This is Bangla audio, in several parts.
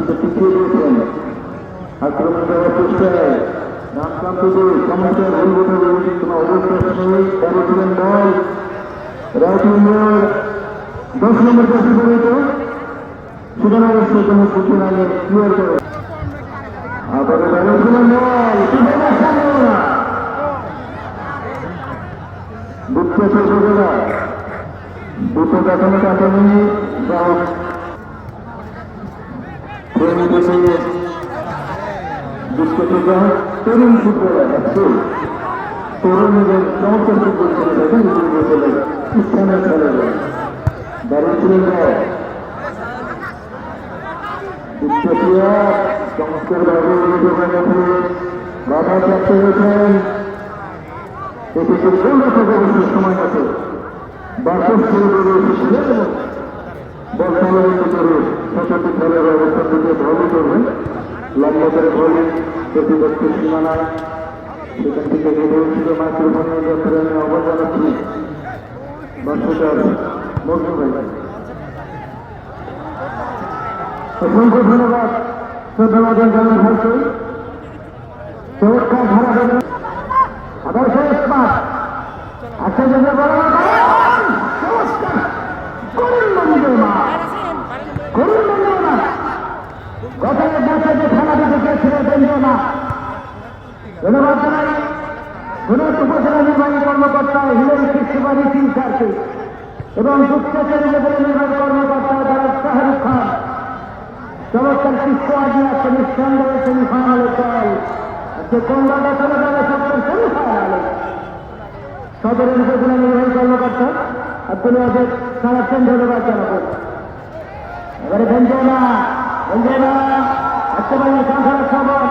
কিন্তু পিছিয়ে দিয়েছেন আক্রমণ দেওয়ার চেষ্টায় রামকান্তদের সমস্যার পরিবর্তন কোনো অবস্থা নেই করেছিলেন বল রাইট উইঙ্গার দশ নম্বর কাছে পড়েছে সেখানে অবশ্যই কোনো কিছু লাগে ক্লিয়ার করে আবার বেরোছিলেন বল না দুটো শেষ হয়ে গেল দুটো দেখানো কাটানি প্রেমী দেশে দুষ্কৃত তরুণ ফুটবলার তরুণীদের চমৎকার ফুটবল খেলে দেখেন ফুটবল খেলে স্থানীয় খেলে দারুণ ছিলেন দুষ্কৃতিয়া চমৎকার ভাবে বাধা প্রাপ্ত হয়েছেন। এটি রাখার অবশ্যই সময় আছে। বাসস বর্তমানে করে ছশোটি খেলার অবস্থান থেকে ভ্রমণ করবেন লম্বা করে ভ্রমণ প্রতিপক্ষ ভাই অসংখ্য ধন্যবাদ শ্রদ্ধাবাদন জানান ভাইকে গতরে বছর যে খেলাটি দেখেছিল কেন্দ্র না। ধন্যবাদ জানাই। ধন্যবাদ উপজেলা নির্বাহী কর্মকর্তা হিলেন কৃষ্ণবাড়ি সিং স্যারকে এবং উপজেলা নির্বাহী কর্মকর্তা যারা শাহরুখ খান। চমৎকার কৃষ্ণ আজকে আছে নিঃসন্দেহে সেমিফাইনালে চল আজকে কোন দলটা চলে যাবে সত্তর সেমিফাইনালে সদরের উপজেলা নির্বাহী কর্মকর্তা আব্দুল ওয়াজেদ সারাচ্ছেন ধন্যবাদ জানাব। এবারে বেঞ্জনা একেবারে সংসারের খবর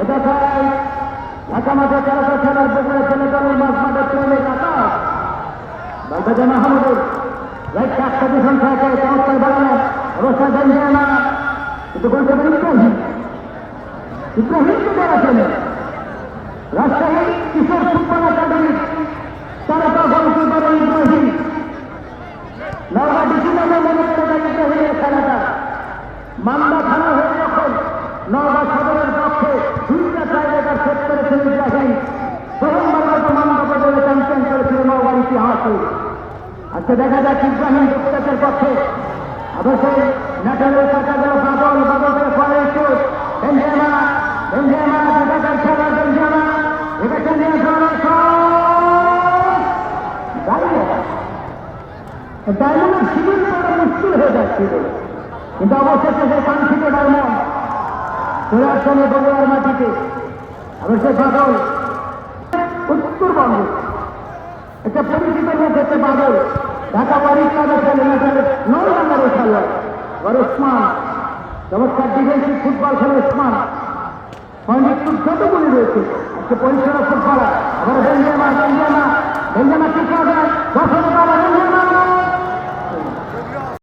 এটা চাই ঢাকা মাঠে তেরোশো খেলার পুকুরে ছেলে দলের মাছ মাঠে ট্রেনের আকাশ বালতাজা মাহমুদুর রাইট চারটা দূষণ থাকে চমৎকার বাড়ানো অবস্থা বেঞ্জনা কিন্তু বলতে পারি ইব্রাহিম। ইব্রাহিমকে বেড়াচ্ছেন রাজশাহী কিশোর ফুটবল একাডেমি মামলা থানা হয়ে যখন নওগাঁ সদরের পক্ষে দুইটা টাইব্রেকার সেট করেছেন ইব্রাহিম প্রথমবার মতো মামলা পর্যন্ত চ্যাম্পিয়ন করেছিল নওগাঁর ইতিহাসে। আজকে দেখা যাক ইব্রাহিম গুপ্তাচের পক্ষে অবশ্যই ন্যাটালের টাকা গেল বাদল বাদল করে ফলে চোট বেঞ্জামা ডায়মন্ডের শিবির করা মুশকিল হয়ে কিন্তু অবশেষে সে কাঙ্ক্ষিত ডায়মন্ড চলে আসছেন বগুড়ার মাটিতে, অবশ্যই বাদল উত্তরবঙ্গ, একটা পরিচিত লোক হচ্ছে বাদল ঢাকা বাড়ির খেলে নয় নম্বরের খেলোয়াড় আর ওসমান চমৎকার ডিফেন্সিভ ফুটবল খেলে ওসমান পয়েন্ট যতগুলি রয়েছে, আজকে পরিষ্কার ফুটবলার, আবার বেঞ্জামা বেঞ্জামা বেঞ্জামা ঠিক